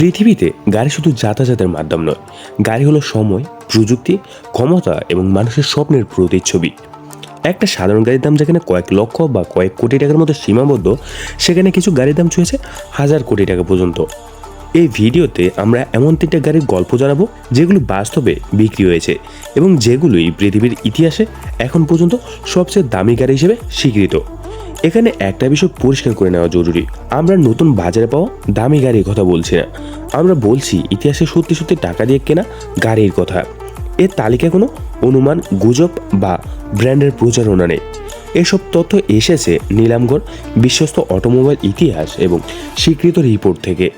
পৃথিবীতে গাড়ি শুধু যাতায়াতের মাধ্যম নয়, গাড়ি হলো সময়, প্রযুক্তি, ক্ষমতা এবং মানুষের স্বপ্নের প্রতিচ্ছবি। একটা সাধারণ গাড়ির দাম যেখানে কয়েক লক্ষ বা কয়েক কোটি টাকার মতো সীমাবদ্ধ, সেখানে কিছু গাড়ির দাম ছুঁয়েছে হাজার কোটি টাকা পর্যন্ত। এই ভিডিওতে আমরা এমন তিনটা গাড়ির গল্প জানাব, যেগুলো বাস্তবে বিক্রি হয়েছে এবং যেগুলোই পৃথিবীর ইতিহাসে এখন পর্যন্ত সবচেয়ে দামি গাড়ি হিসেবে স্বীকৃত। এখানে একটা বিষয় পরিষ্কার করে নেওয়া জরুরি। আমরা নতুন বাজারে পাওয়া দামি গাড়ির কথা বলছি না। আমরা বলছি, ইতিহাসে সত্যি সত্যি টাকা দিয়ে কেনা গাড়ির কথা। এর তালিকায় কোনো অনুমান, গুজব বা ব্র্যান্ডের প্রচারণা নেই। এসব তথ্য এসেছে নীলামগড় বিশ্বস্ত অটোমোবাইল ইতিহাস এবং স্বীকৃত রিপোর্ট থেকে।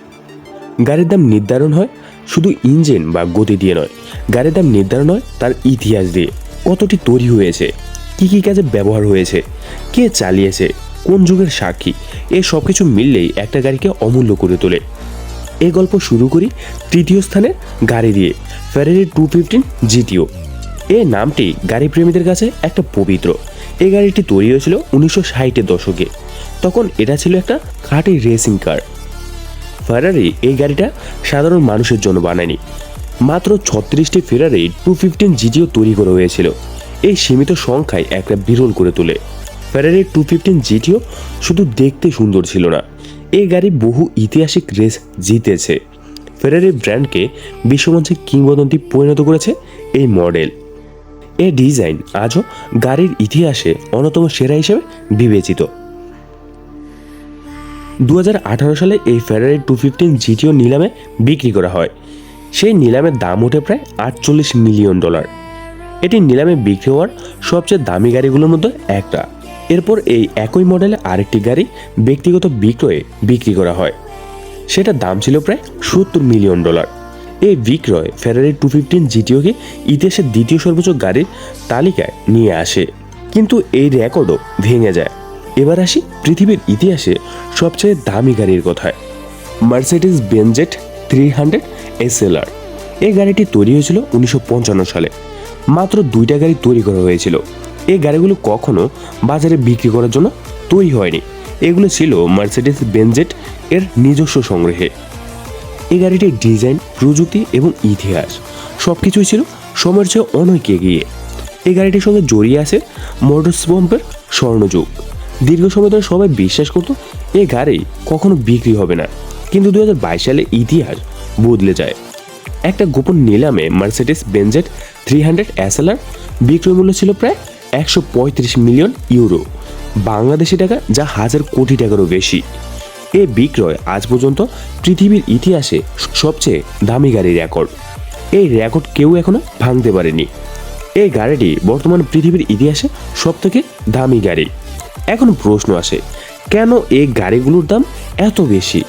গাড়ির দাম নির্ধারণ হয় শুধু ইঞ্জিন বা গতি দিয়ে নয়। গাড়ির দাম নির্ধারণ হয় তার ইতিহাস দিয়ে। কতটি তৈরি হয়েছে? কী কি কাজে ব্যবহার হয়েছে, কে চালিয়েছে, কোন যুগের সাক্ষী এই সব কিছু মিললেই একটা গাড়িকে অমূল্য করে তোলে। এই গল্প শুরু করি তৃতীয় স্থানে গাড়ি দিয়ে ফেরারি টু ফিফটিন জিটিও এই নামটি গাড়ি প্রেমীদের কাছে একটা পবিত্র। এই গাড়িটি তৈরি হয়েছিল উনিশশো ষাটের দশকে। তখন এটা ছিল একটা খাঁটি রেসিং কার ফেরারি এই গাড়িটা সাধারণ মানুষের জন্য বানায়নি। মাত্র ছত্রিশটি ফেরারি টু ফিফটিন জিটিও তৈরি করা হয়েছিল। এই সীমিত সংখ্যায় একটা বিরল করে তোলে। ফেরারি টু ফিফটিন জিটিও শুধু দেখতে সুন্দর ছিল না এই গাড়ি বহু ঐতিহাসিক রেস জিতেছে। ফেরারি ব্র্যান্ডকে বিশ্বমঞ্চে কিংবদন্তি পরিণত করেছে এই মডেল এ ডিজাইন আজও গাড়ির ইতিহাসে অন্যতম সেরা হিসেবে বিবেচিত। দু হাজার আঠারো সালে এই ফেরারি টু ফিফটিন জিটিও নিলামে বিক্রি করা হয়। সেই নিলামের দাম ওঠে প্রায় আটচল্লিশ মিলিয়ন ডলার। এটি নিলামে বিক্রি হওয়ার সবচেয়ে দামি গাড়িগুলোর মধ্যে একটা। এরপর এই একই মডেলে আরেকটি গাড়ি ব্যক্তিগত বিক্রয়ে বিক্রি করা হয়। সেটার দাম ছিল প্রায় সত্তর মিলিয়ন ডলার এই বিক্রয় ফেরারি টু ফিফটিন জিটিওকে ইতিহাসের দ্বিতীয় সর্বোচ্চ গাড়ির তালিকায় নিয়ে আসে। কিন্তু এই রেকর্ডও ভেঙে যায়। এবার আসি পৃথিবীর ইতিহাসে সবচেয়ে দামি গাড়ির কথায়। Mercedes Benz three hundred SLR এই গাড়িটি তৈরি হয়েছিল উনিশশো পঞ্চান্ন সালে। মাত্র দুইটা গাড়ি তৈরি করা হয়েছিল। এই গাড়িগুলো কখনো বাজারে বিক্রি করার জন্য তৈরি হয়নি। এগুলো ছিল মার্সিডিস বেনজেট এর নিজস্ব সংগ্রহে। এই গাড়িটির ডিজাইন, প্রযুক্তি এবং ইতিহাস সব কিছুই ছিল সময়ের চেয়ে অনেক এগিয়ে। এই গাড়িটির সঙ্গে জড়িয়ে আছে মোটরস পম্পের স্বর্ণযুগ। দীর্ঘ সময় ধরে সবাই বিশ্বাস করতো এই গাড়ি কখনো বিক্রি হবে না। কিন্তু দু হাজার বাইশ সালে ইতিহাস বদলে যায়। একটা গোপন নিলামে Mercedes Benz three hundred SLR বিক্রয় মূল্য ছিল প্রায় একশো পঁয়ত্রিশ মিলিয়ন ইউরো, বাংলাদেশি টাকা যা হাজার কোটি টাকারও বেশি। এ বিক্রয় আজ পর্যন্ত পৃথিবীর ইতিহাসে সবচেয়ে দামি গাড়ির রেকর্ড। এই রেকর্ড কেউ এখনও ভাঙতে পারেনি। এই গাড়িটি বর্তমান পৃথিবীর ইতিহাসে সবথেকে দামি গাড়ি। এখন প্রশ্ন আসে, কেন এই গাড়িগুলোর দাম এত বেশি?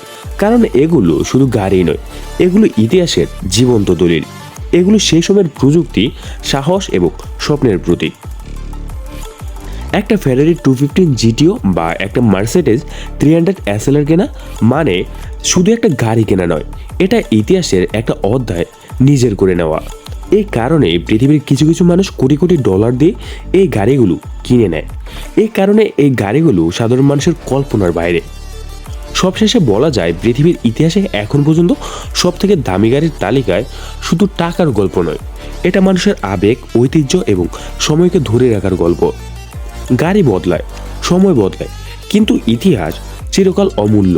কারণ এগুলো শুধু গাড়ি নয়, এগুলো ইতিহাসের জীবন্ত দলিল। এগুলো সেই সময়ের প্রযুক্তি, সাহস এবং স্বপ্নের প্রতীক। একটা ফেরারি টু ফিফটিন জিটিও বা একটা মার্সিডিজ থ্রি হান্ড্রেড এসএলআর কেনা মানে শুধু একটা গাড়ি কেনা নয়, এটা ইতিহাসের একটা অধ্যায় নিজের করে নেওয়া। এই কারণে পৃথিবীর কিছু কিছু মানুষ কোটি কোটি ডলার দিয়ে এই গাড়িগুলো কিনে নেয়। এই কারণে এই গাড়িগুলো সাধারণ মানুষের কল্পনার বাইরে। সবশেষে বলা যায় পৃথিবীর ইতিহাসে এখন পর্যন্ত সব থেকে দামি গাড়ির তালিকায় শুধু টাকার গল্প নয়, এটা মানুষের আবেগ, ঐতিহ্য এবং সময়কে ধরে রাখার গল্প। গাড়ি বদলায়, সময় বদলায়, কিন্তু ইতিহাস চিরকাল অমূল্য।